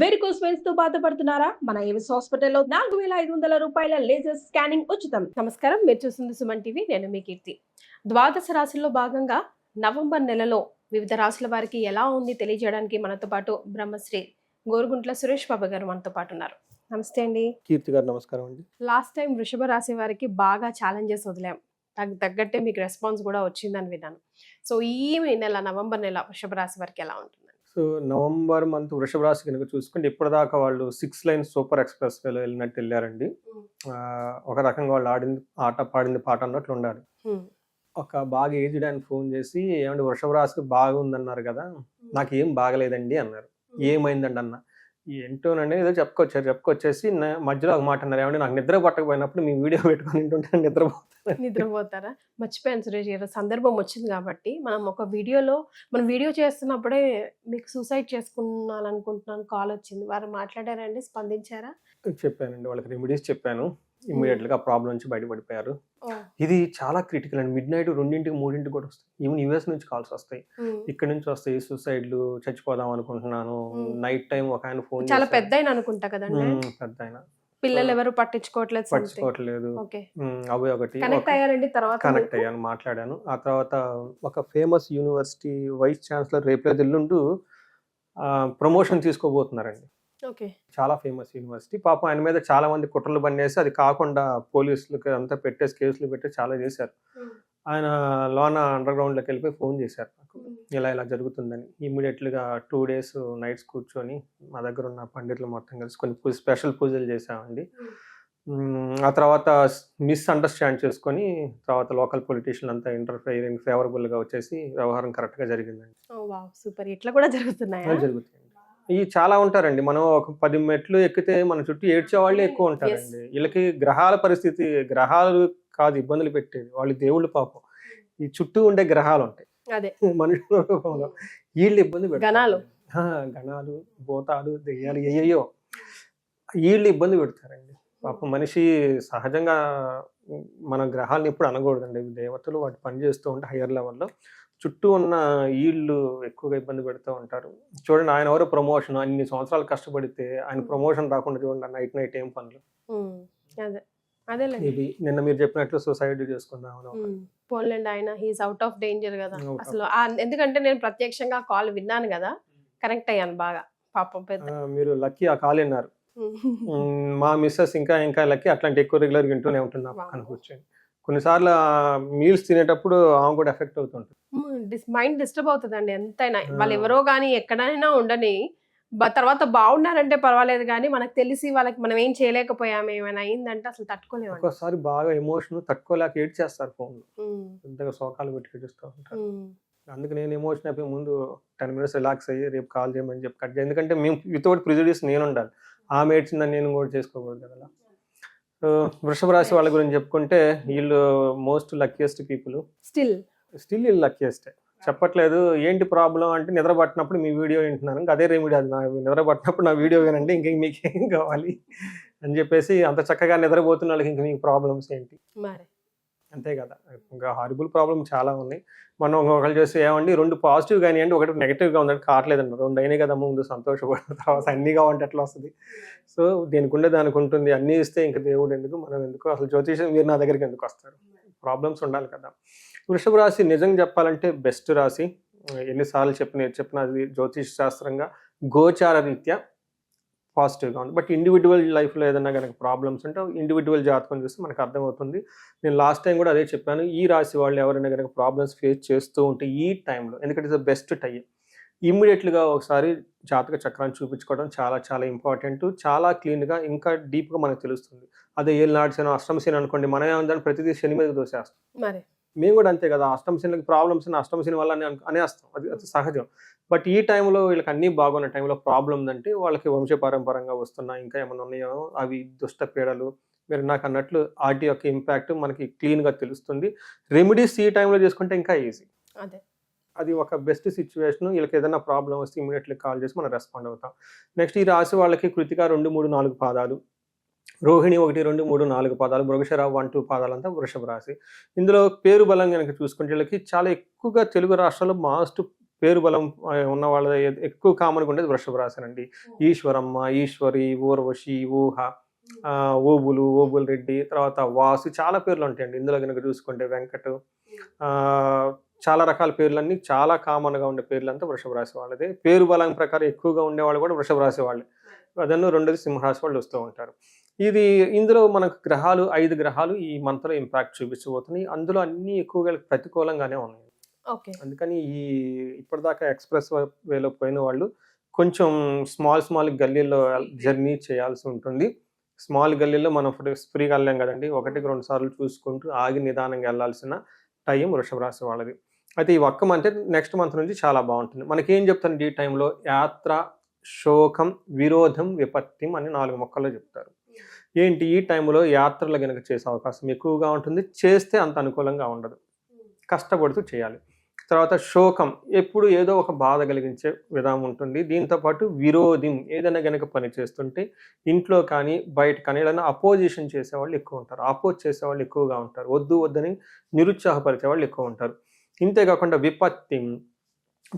Varicose వెయిన్స్తో బాధపడుతున్నారా? మన Avis హాస్పిటల్లో నాలుగు వేల ఐదు వందల రూపాయల లేజర్ స్కానింగ్ ఉచితం. నమస్కారం. మీరు చూస్తుంది సుమన్ టీవీ. నేను మీ కీర్తి. ద్వాదశ రాశుల్లో భాగంగా నవంబర్ నెలలో వివిధ రాశుల వారికి ఎలా ఉంది తెలియజేయడానికి మనతో పాటు బ్రహ్మశ్రీ గోరుగుంట్ల సురేష్ బాబు గారు మనతో పాటు ఉన్నారు. నమస్తే అండి. కీర్తి గారు నమస్కారం అండి. లాస్ట్ టైం వృషభ రాశి వారికి బాగా ఛాలెంజెస్ వదిలాం. దానికి తగ్గట్టే మీకు రెస్పాన్స్ కూడా వచ్చిందని విన్నాను. సో ఈ నెల నవంబర్ నెల వృషభ రాశి వారికి ఎలా ఉంటుంది? సో నవంబర్ మంత్ వృషభ రాశి కనుక చూసుకుంటే ఇప్పటిదాకా వాళ్ళు సిక్స్ లైన్ సూపర్ ఎక్స్ప్రెస్ వేలో వెళ్ళినట్టు వెళ్ళారండి. ఒక రకంగా వాళ్ళు ఆడింది ఆట పాడింది పాట అన్నట్లు ఉండాలి. ఒక బాగా ఏజ్డ్ ఆయన ఫోన్ చేసి ఏమంటే వృషభ రాశికి బాగుందన్నారు కదా నాకు ఏం బాగలేదండి అన్నారు. ఏమైందండి అన్న. ఏంటోనండి ఏదో చెప్పుకొచ్చారు చెప్పుకొచ్చేసి మధ్యలో ఒక మాట అన్నారు. ఏమంటే నాకు నిద్ర పట్టకపోయినప్పుడు మీ వీడియో పెట్టుకొని వింటుంటే నిద్రపోతాను నిద్రపోతారా? మర్చిపోయాను సురేష్ గారు. సందర్భం వచ్చింది కాబట్టి మనం ఒక వీడియోలో మనం వీడియో చేస్తున్నప్పుడే మీకు సూసైడ్ చేసుకున్నాను కాల్ వచ్చింది. వారు మాట్లాడారండి స్పందించారా? చెప్పానండి వాళ్ళకి రెమెడీస్ చెప్పాను. ఇమీడియట్గా ప్రాబ్లం నుంచి బయటపడిపోయారు. ఇది చాలా క్రిటికల్ అండి. మిడ్ నైట్ రెండింటికి మూడింటికి కూడా వస్తాయి. ఈవెన్ యూఎస్ నుంచి కాల్స్ వస్తాయి. ఇక్కడ నుంచి వస్తాయి. సూసైడ్లు చచ్చిపోదాం అనుకుంటున్నాను. నైట్ టైం ఒక ఆయన ఫోన్ చాలా పెద్ద అనుకుంటా కదండి? పెద్ద ఆయన. పిల్లలు ఎవరు పట్టించుకోవట్లేదు. పట్టించుకోవట్లేదు. అవి ఒకటి. కనెక్ట్ అయ్యారండి తర్వాత కనెక్ట్? అయ్యాను మాట్లాడాను. ఆ తర్వాత ఒక ఫేమస్ యూనివర్సిటీ వైస్ ఛాన్సలర్ రేపు ఎల్లుంటూ ప్రమోషన్ తీసుకోబోతున్నారండి. చాలా ఫేమస్ యూనివర్సిటీ. పాపం ఆయన మీద చాలా మంది కుట్రలు బండేసి అది కాకుండా పోలీసులకు అంతా పెట్టేసి కేసులు పెట్టి చాలా చేశారు. ఆయన లోన అండర్ గ్రౌండ్లోకి వెళ్ళిపోయి ఫోన్ చేశారు నాకు. ఇలా ఇలా జరుగుతుందని. ఇమీడియట్లీగా టూ డేస్ నైట్స్ కూర్చొని మా దగ్గర ఉన్న పండితులు మొత్తం కలిసి కొన్ని పూజ స్పెషల్ పూజలు చేసామండి ఆ తర్వాత మిస్ అండర్స్టాండ్ చేసుకొని తర్వాత లోకల్ పొలిటీషియన్ అంతా ఇంటర్ఫైరింగ్ ఫేవరబుల్గా వచ్చేసి వ్యవహారం కరెక్ట్గా జరిగిందండి. సూపర్. ఇట్లా కూడా జరుగుతున్నాయా? జరుగుతుంది. ఇవి చాలా ఉంటారండి. మనం ఒక పది మెట్లు ఎక్కితే మన చుట్టూ ఏడ్చే వాళ్ళే ఎక్కువ ఉంటారండి. వీళ్ళకి గ్రహాల పరిస్థితి గ్రహాలు కాదు ఇబ్బందులు పెట్టేది. వాళ్ళు దేవుళ్ళు పాపం. ఈ చుట్టూ ఉండే గ్రహాలు ఉంటాయి. అదే. మనుషుల రూపంలో వీళ్ళు ఇబ్బంది పెడతారు. గణాలు. గణాలు భూతాలు దెయ్యాలు ఏయో వీళ్ళు ఇబ్బంది పెడతారండి. పాపం మనిషి సహజంగా మన గ్రహాలను ఎప్పుడు అనకూడదండి. దేవతలు వాటి పని చేస్తూ ఉంటే హయ్యర్ లెవెల్లో చుట్టూ ఉన్న వీళ్ళు ఎక్కువగా ఇబ్బంది పెడుతూ ఉంటారు. చూడండి ఆయన ఎవరో ప్రమోషన్ అన్ని సంవత్సరాలు కష్టపడితే ఆయన ప్రమోషన్ రాకుండా చూడండి నైట్ నైట్ ఏం పనులు. అదే అదేలేండి ఇది నిన్న మీరు చెప్పినట్లు సూసైడ్ చేసుకుందాం అని పోన్లేండి ఆయన హీస్ అవుట్ ఆఫ్ డేంజర్ కదా. అసలు ఎందుకంటే నేను ప్రత్యక్షంగా కాల్ విన్నాను కదా కనెక్ట్ అయ్యాను బాగా పాపం పెద్ద మీరు లక్కీ ఆ కాల్ విన్నారు. మా మిస్సెస్ ఇంకా ఇంకా లక్కీ అట్లాంటి ఎక్కువ రెగ్యులర్ వింటూనే ఉంటుంది నా పక్కన Wow. కూర్చొని కొన్నిసార్లు మీల్స్ తినేటప్పుడు ఆమె కూడా ఎఫెక్ట్ అవుతుంటుంది. మైండ్ డిస్టర్బ్ అవుతుందండి ఎంతైనా. వాళ్ళు ఎవరో కానీ ఎక్కడైనా ఉండని తర్వాత బాగున్నారంటే పర్వాలేదు కానీ మనకు తెలిసి వాళ్ళకి మనం ఏం చేయలేకపోయాము ఏమైనా అయిందంటే అసలు తట్టుకోలేమండి. ఒక్కోసారి బాగా ఎమోషన్ తట్టుకోలేక ఏడ్ చేస్తారు ఫోన్ ఉమ్, పెద్దగా శోకాలు పెట్టి ఏడుస్తూ ఉంటారు. అందుకు నేను ఎమోషన్ అయిపోయి ముందు టెన్ మినిట్స్ రిలాక్స్ అయ్యి రేపు కాల్ చేయమని చెప్పి కట్ ఎందుకంటే మేము వితౌట్ ప్రిజుడిస్ నేను ఉండాలి ఆమె ఏడ్చిందని నేను కూడా చేసుకోకూడదు కదా. వృషభ రాశి వాళ్ళ గురించి చెప్పుకుంటే వీళ్ళు most luckiest people still still వీళ్ళు లక్కీయెస్ట్ చెప్పట్లేదు. ఏంటి ప్రాబ్లం అంటే నిద్ర పట్టినప్పుడు మీ వీడియో వింటున్నాను. ఇంకా అదే రెమెడీ అది. నా నిద్ర పట్టినప్పుడు నా వీడియో వినండి. ఇంక మీకు ఏం కావాలి? అని చెప్పేసి అంత చక్కగా నిద్రపోతున్న వాళ్ళకి ఇంక మీకు ప్రాబ్లమ్స్ ఏంటి? మరి. అంతే కదా. ఇంకా హారిబుల్ ప్రాబ్లం చాలా ఉన్నాయి మనం ఒకళ్ళు చూసి ఏమండి రెండు పాజిటివ్ కానివ్వండి ఒకటి నెగిటివ్గా ఉందంటే కావట్లేదండి రెండు అయినాయి కదా ముందు సంతోషపడిన తర్వాత అన్నీ కావాలంటే ఎట్లా వస్తుంది? సో దీనికి ఉండే దానికి ఉంటుంది. అన్నీ ఇస్తే ఇంకా దేవుడు ఎందుకు మనం ఎందుకు? అసలు జ్యోతిషం మీరు నా దగ్గరికి ఎందుకు వస్తారు? ప్రాబ్లమ్స్ ఉండాలి కదా. వృషభ రాశి నిజంగా చెప్పాలంటే బెస్ట్ రాశి. ఎన్నిసార్లు చెప్పిన చెప్పినది జ్యోతిష్ శాస్త్రంగా గోచార రీత్యా పాజిటివ్గా ఉంది. బట్ ఇండివిజువల్ లైఫ్లో ఏదైనా కనుక ప్రాబ్లమ్స్ ఉంటే ఇండివిజువల్ జాతకం చూస్తే మనకు అర్థమవుతుంది. నేను లాస్ట్ టైం కూడా అదే చెప్పాను. ఈ రాశి వాళ్ళు ఎవరైనా కనుక ప్రాబ్లమ్స్ ఫేస్ చేస్తూ ఉంటే ఈ టైంలో ఎందుకంటే ఇట్స్ బెస్ట్ టైం ఇమ్మీడియట్లీగా ఒకసారి జాతక చక్రాన్ని చూపించుకోవడం చాలా చాలా ఇంపార్టెంట్ చాలా క్లీన్గా ఇంకా డీప్గా మనకు తెలుస్తుంది. అదే ఏళ్ళు నాటిసిన అష్టమ శని అనుకోండి మనం ఏమందని ప్రతిదీ శని మీద దోసేస్తాం. మరి మేము కూడా అంతే కదా అష్టమ శనికి ప్రాబ్లమ్స్ అష్టమ శని వల్ల అని అను- అనేస్తాం అది అది సహజం. బట్ ఈ టైంలో వీళ్ళకి అన్నీ బాగున్న టైంలో ప్రాబ్లం ఉందంటే వాళ్ళకి వంశపారంపరంగా వస్తున్న ఇంకా ఏమైనా ఉన్నాయో అవి దుష్ట పీడలు మీరు నాకు అన్నట్లు వాటి యొక్క ఇంపాక్ట్ మనకి క్లీన్గా తెలుస్తుంది. రెమెడీస్ ఈ టైంలో చేసుకుంటే ఇంకా ఈజీ అదే. అది ఒక బెస్ట్ సిచ్యువేషన్ వీళ్ళకి ఏదైనా ప్రాబ్లం వస్తే ఇమీడియట్లీ కాల్ చేసి మనం రెస్పాండ్ అవుతాం. నెక్స్ట్ ఈ రాశి వాళ్ళకి కృతిక రెండు మూడు నాలుగు పాదాలు. రోహిణి ఒకటి రెండు మూడు నాలుగు పాదాలు మృగశిర వన్ టూ పాదాలంతా వృషభ రాశి. ఇందులో పేరు బలం కనుక చూసుకుంటే వీళ్ళకి చాలా ఎక్కువగా తెలుగు రాష్ట్రాల్లో మాస్ట్ పేరు బలం ఉన్న వాళ్ళ ఎక్కువ కామన్గా ఉండేది వృషభ రాశి ఈశ్వరమ్మ ఈశ్వరి ఊర్వశి ఊహ ఓబులు ఓబుల్ రెడ్డి తర్వాత వాసు చాలా పేర్లు ఉంటాయండి. ఇందులో కనుక చూసుకుంటే వెంకట్ చాలా రకాల పేర్లన్నీ చాలా కామన్గా ఉండే పేర్లంతా వృషభ రాశి వాళ్ళదే. పేరు బలం ప్రకారం ఎక్కువగా ఉండేవాళ్ళు కూడా వృషభ రాశి వాళ్ళే. అదನ್ನು రెండోది సింహరాశి వాళ్ళు వస్తూ ఉంటారు. ఇది ఇందులో మనకు గ్రహాలు ఐదు గ్రహాలు ఈ మంత్లో ఇంపాక్ట్ చూపించబోతున్నాయి. అందులో అన్ని ఎక్కువగా ప్రతికూలంగానే ఉన్నాయి. ఓకే. అందుకని ఈ ఇప్పటిదాకా ఎక్స్ప్రెస్ వేలో పోయిన వాళ్ళు కొంచెం స్మాల్ స్మాల్ గల్లీల్లో జర్నీ చేయాల్సి ఉంటుంది. స్మాల్ గల్లీలో మనం ఫ్రీగా వెళ్ళాం కదండి. ఒకటికి రెండు సార్లు చూసుకుంటూ ఆగి నిదానంగా వెళ్ళాల్సిన టైం వృషభ రాశి వాళ్ళది. అయితే ఈ ఒక్క మంత్ నెక్స్ట్ మంత్ నుంచి చాలా బాగుంటుంది. మనకేం చెప్తాను ఈ టైంలో యాత్ర శోకం విరోధం విపత్తిం అని నాలుగు మొక్కల్లో చెప్తారు. ఏంటి ఈ టైంలో యాత్రలు కనుక చేసే అవకాశం ఎక్కువగా ఉంటుంది? చేస్తే అంత అనుకూలంగా ఉండదు. కష్టపడుతూ చేయాలి. తర్వాత శోకం ఎప్పుడు ఏదో ఒక బాధ కలిగించే విధానం ఉంటుంది. దీంతో పాటు విరోధం ఏదైనా కనుక పని చేస్తుంటే ఇంట్లో కానీ బయట కానీ ఏదైనా అపోజిషన్ చేసేవాళ్ళు ఎక్కువ ఉంటారు. అపోజ్ చేసేవాళ్ళు ఎక్కువగా ఉంటారు. వద్దు వద్దని నిరుత్సాహపరిచే వాళ్ళు ఎక్కువ ఉంటారు. ఇంతేకాకుండా విపత్తి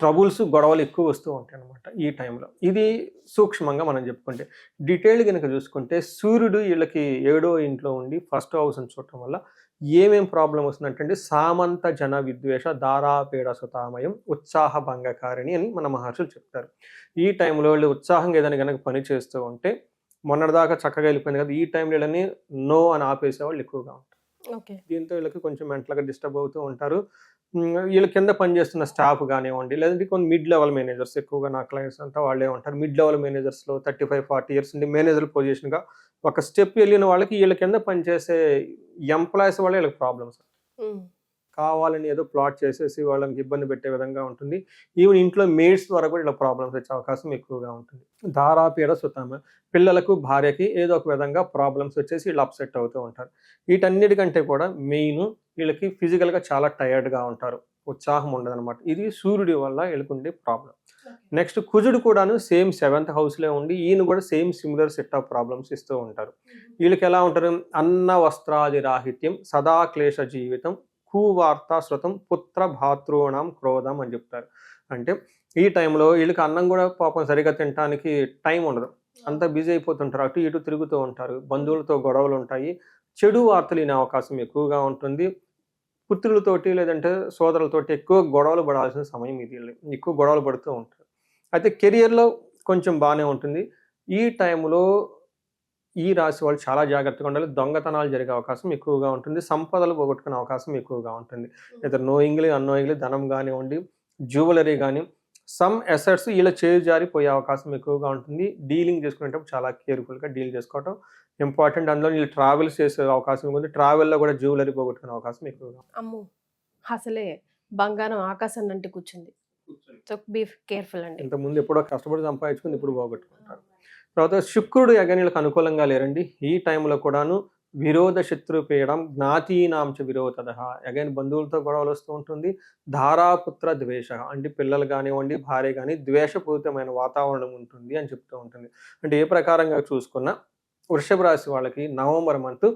ట్రబుల్స్ గొడవలు ఎక్కువ వస్తూ ఉంటాయి అన్నమాట ఈ టైంలో. ఇది సూక్ష్మంగా మనం చెప్పుకుంటే. డీటెయిల్ కనుక చూసుకుంటే సూర్యుడు వీళ్ళకి ఏడో ఇంట్లో ఉండి ఫస్ట్ హౌస్ని చూడటం వల్ల ఏమేం ప్రాబ్లం వస్తుందంటే సామంత జన విద్వేష దారాపేడ సుతామయం ఉత్సాహ భంగకారిణి అని మన మహర్షులు చెప్తారు. ఈ టైంలో వీళ్ళు ఉత్సాహంగా ఏదైనా కనుక పని చేస్తూ ఉంటే మొన్నటిదాకా చక్కగా వెళ్ళిపోయింది కదా ఈ టైంలో వీళ్ళని నో అని ఆపేసే వాళ్ళు ఎక్కువగా ఉంటారు. ఓకే. దీంతో వీళ్ళకి కొంచెం మెంటల్గా డిస్టర్బ్ అవుతూ ఉంటారు. వీళ్ళ కింద పనిచేస్తున్న స్టాఫ్ కానివ్వండి లేదంటే కొన్ని మిడ్ లెవెల్ మేనేజర్స్ ఎక్కువగా నా క్లయింట్స్ అంతా వాళ్ళే ఉంటారు. మిడ్ లెవెల్ మేనేజర్స్లో థర్టీ ఫైవ్ ఫార్టీ ఇయర్స్ నుండి మేనేజర్ పొజిషన్గా ఒక స్టెప్ వెళ్ళిన వాళ్ళకి వీళ్ళ కింద పనిచేసే ఎంప్లాయీస్ వల్ల వీళ్ళకి ప్రాబ్లమ్స్ కావాలని ఏదో ప్లాట్ చేసేసి వాళ్ళకి ఇబ్బంది పెట్టే విధంగా ఉంటుంది. ఈవెన్ ఇంట్లో మేడ్స్ ద్వారా కూడా ఇలా ప్రాబ్లమ్స్ వచ్చే అవకాశం ఎక్కువగా ఉంటుంది. దారాపీడ సుతమ పిల్లలకు భార్యకి ఏదో ఒక విధంగా ప్రాబ్లమ్స్ వచ్చేసి వీళ్ళు అప్సెట్ అవుతూ ఉంటారు. వీటన్నిటికంటే కూడా మెయిన్ వీళ్ళకి ఫిజికల్గా చాలా టైర్డ్గా ఉంటారు. ఉత్సాహం ఉండదన్నమాట. ఇది సూర్యుడి వల్ల వీళ్ళకి ఉండే ప్రాబ్లం నెక్స్ట్ కుజుడు కూడాను సేమ్ సెవెంత్ హౌస్లో ఉండి ఈయన కూడా same similar set of problems ఇస్తూ ఉంటారు. వీళ్ళకి ఎలా ఉంటారు అన్న వస్త్రాది రాహిత్యం సదా క్లేశ జీవితం కువార్త శృతం పుత్ర భాతృణం క్రోధం అని చెప్తారు. అంటే ఈ టైంలో వీళ్ళకి అన్నం కూడా పాపం సరిగా తినడానికి టైం ఉండదు. అంతా బిజీ అయిపోతుంటారు. అటు ఇటు తిరుగుతూ ఉంటారు. బంధువులతో గొడవలు ఉంటాయి. చెడు వార్తలు వినే అవకాశం ఎక్కువగా ఉంటుంది. పుత్రులతోటి లేదంటే సోదరులతోటి ఎక్కువ గొడవలు పడాల్సిన సమయం ఇది. ఎక్కువ గొడవలు పడుతూ ఉంటారు. అయితే కెరియర్లో కొంచెం బాగానే ఉంటుంది. ఈ టైంలో ఈ రాశి వాళ్ళు చాలా జాగ్రత్తగా ఉండాలి. దొంగతనాలు జరిగే అవకాశం ఎక్కువగా ఉంటుంది. సంపదలు పోగొట్టుకునే అవకాశం ఎక్కువగా ఉంటుంది. లేదా నోయింగ్లీ అన్నోయింగ్లీ ధనం కానివ్వండి జ్యువెలరీ కానీ సమ్ అసెట్స్ వీళ్ళ చేయి జారిపోయే అవకాశం ఎక్కువగా ఉంటుంది. డీలింగ్ చేసుకునేటప్పుడు చాలా కేర్ఫుల్గా డీల్ చేసుకోవటం ఇంపార్టెంట్ అందులో వీళ్ళు ట్రావెల్స్ చేసే అవకాశం ఉంటుంది. ట్రావెల్లో కూడా జ్యువెలరీ పోగొట్టుకునే అవకాశం ఎక్కువగా ఉంటుంది. అమ్మో! అసలే బంగారం ఆకాశం అంటే కూర్చుంది. సో బీ కేర్ఫుల్ అండి. ఇంతకుముందు ఎప్పుడో కష్టపడి సంపాదించుకుని ఇప్పుడు పోగొట్టుకుంటారు. తర్వాత శుక్రుడు యగనీలకు అనుకూలంగా లేరండి. ఈ టైంలో కూడాను విరోధ శత్రుపీడం జ్ఞాతీనాంచ విరోధద అగైన్ బంధువులతో గొడవలు వస్తూ ఉంటుంది. ధారాపుత్ర ద్వేష అంటే పిల్లలు కానివ్వండి భార్య కానీ ద్వేషపూరితమైన వాతావరణం ఉంటుంది అని చెప్తూ ఉంటుంది. అంటే ఏ ప్రకారంగా చూసుకున్నా వృషభ రాశి వాళ్ళకి నవంబర్ మంత్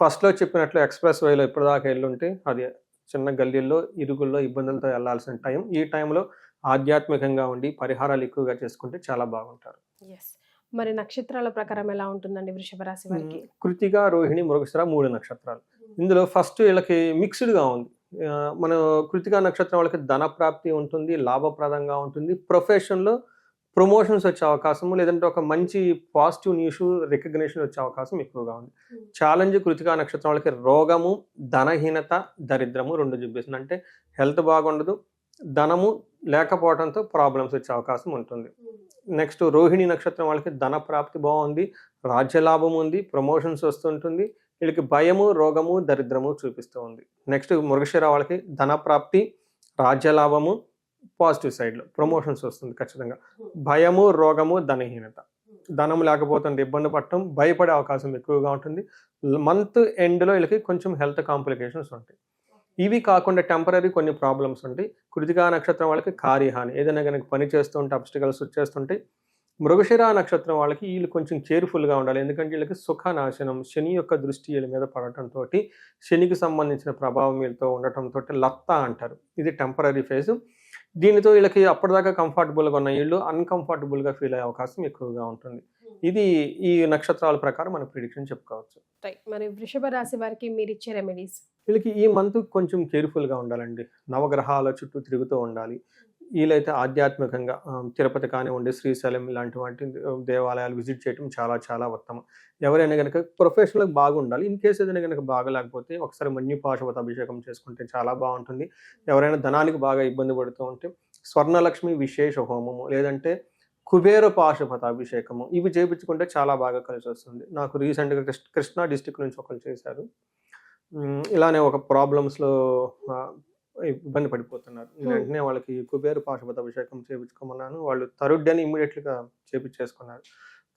ఫస్ట్లో చెప్పినట్లు ఎక్స్ప్రెస్ వేలో ఇప్పటిదాకా వెళ్ళుంటే అది చిన్న గల్లీల్లో ఇరుగుల్లో ఇబ్బందులతో వెళ్ళాల్సిన టైం. ఈ టైంలో ఆధ్యాత్మికంగా ఉండి పరిహారాలు ఎక్కువగా చేసుకుంటే చాలా బాగుంటారు. ఎస్ మరి నక్షత్రాల ప్రకారం ఎలా ఉంటుందండి వృషభ రాశి వారికి? కృతిక రోహిణి మృగశిర మూడు నక్షత్రాలు. ఇందులో ఫస్ట్ వీళ్ళకి మిక్స్డ్గా ఉంది. మన కృతిక నక్షత్రం వాళ్ళకి ధన ప్రాప్తి ఉంటుంది లాభప్రదంగా ఉంటుంది. ప్రొఫెషన్లో ప్రమోషన్స్ వచ్చే అవకాశము లేదంటే ఒక మంచి పాజిటివ్ న్యూస్ రికగ్నిషన్ వచ్చే అవకాశం ఎక్కువగా ఉంది. ఛాలెంజ్ కృతికా నక్షత్రం వాళ్ళకి రోగము ధనహీనత దరిద్రము రెండు చూపిస్తుంది. అంటే హెల్త్ బాగుండదు ధనము లేకపోవడంతో ప్రాబ్లమ్స్ వచ్చే అవకాశం ఉంటుంది. నెక్స్ట్ రోహిణి నక్షత్రం వాళ్ళకి ధన ప్రాప్తి బాగుంది రాజ్యలాభం ఉంది ప్రమోషన్స్ వస్తుంటుంది వీళ్ళకి భయము రోగము దరిద్రము చూపిస్తూ ఉంది. నెక్స్ట్ మృగశిర వాళ్ళకి ధన ప్రాప్తి రాజ్యలాభము పాజిటివ్ సైడ్లో ప్రమోషన్స్ వస్తుంది ఖచ్చితంగా. భయము రోగము ధనహీనత. ధనం లేకపోతుంది ఇబ్బంది పడటం భయపడే అవకాశం ఎక్కువగా ఉంటుంది. మంత్ ఎండ్లో వీళ్ళకి కొంచెం హెల్త్ కాంప్లికేషన్స్ ఉంటాయి. ఇవి కాకుండా టెంపరీ కొన్ని ప్రాబ్లమ్స్ ఉంటాయి. కృతికా నక్షత్రం వాళ్ళకి కార్యహాని. ఏదైనా కనుక పని చేస్తుంటే అబ్స్టికల్స్ వచ్చేస్తుంటే మృగశిర నక్షత్రం వాళ్ళకి వీళ్ళు కొంచెం కేర్ఫుల్గా ఉండాలి. ఎందుకంటే వీళ్ళకి సుఖనాశనం శని యొక్క దృష్టి వీళ్ళ మీద పడటంతో శనికి సంబంధించిన ప్రభావం వీళ్ళతో ఉండటంతో లత్త అంటారు. ఇది టెంపరీ ఫేజు దీనితో వీళ్ళకి అప్పటిదాకా కంఫర్టబుల్గా ఉన్న వీళ్ళు అన్కంఫర్టబుల్గా ఫీల్ అయ్యే అవకాశం ఎక్కువగా ఉంటుంది. ఇది ఈ నక్షత్రాల ప్రకారం మనం ప్రిడిక్షన్ చెప్పుకోవచ్చు. మరి వృషభ రాశి వారికి మీరు ఇచ్చే రెమెడీస్ వీళ్ళకి ఈ మంత్ కొంచెం కేర్ఫుల్గా ఉండాలండి. నవగ్రహాల చుట్టూ తిరుగుతూ ఉండాలి. వీలైతే ఆధ్యాత్మికంగా తిరుపతి కానివ్వండి శ్రీశైలం ఇలాంటి వాటి దేవాలయాలు విజిట్ చేయడం చాలా చాలా ఉత్తమం. ఎవరైనా కనుక ప్రొఫెషనల్గా బాగుండాలి ఇన్ కేసు ఏదైనా కనుక బాగలేకపోతే ఒకసారి మన్యు పాశవత అభిషేకం చేసుకుంటే చాలా బాగుంటుంది. ఎవరైనా ధనానికి బాగా ఇబ్బంది పడుతూ ఉంటే స్వర్ణలక్ష్మి విశేష హోమము లేదంటే కుబేర పాశుపత అభిషేకము ఇవి చేయించుకుంటే చాలా బాగా కలిసి వస్తుంది. నాకు రీసెంట్గా కృష్ణా డిస్టిక్ నుంచి ఒకరు చేశారు. ఇలానే ఒక ప్రాబ్లమ్స్లో ఇబ్బంది పడిపోతున్నారు. నేను. వెంటనే వాళ్ళకి కుబేర పాశుపత అభిషేకం చేయించుకోమన్నాను వాళ్ళు థర్డ్ డేని ఇమీడియట్గా చేపించేసుకున్నారు.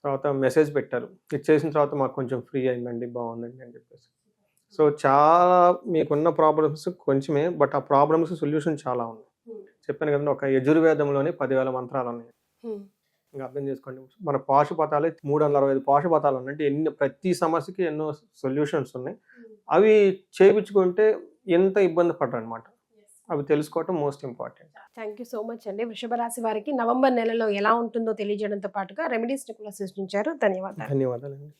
తర్వాత మెసేజ్ పెట్టారు. ఇది చేసిన తర్వాత మాకు కొంచెం ఫ్రీ అయిందండి బాగుందండి అని చెప్పేసి. సో చాలా మీకున్న ప్రాబ్లమ్స్ కొంచెమే బట్ ఆ ప్రాబ్లమ్స్ సొల్యూషన్ చాలా ఉన్నాయి చెప్పాను కదండి ఒక యజుర్వేదంలోనే పదివేల మంత్రాలు ఉన్నాయి ఇంకా అర్థం చేసుకోండి. మన పాశుపతాలే మూడు వందల అరవై ఐదు పాశుపతాలు ఉన్నాయి. అంటే ఎన్ని ప్రతి సమస్యకి ఎన్నో సొల్యూషన్స్ ఉన్నాయి. అవి చేయించుకుంటే ఎంత ఇబ్బంది పడరు అనమాట అవి తెలుసుకోవటం most important. Thank you so much అండి. వృషభ రాశి వారికి నవంబర్ నెలలో ఎలా ఉంటుందో తెలియజేయడంతో పాటుగా రెమెడీస్ కూడా సృష్టించారు. ధన్యవాదాలు. ధన్యవాదాలండి.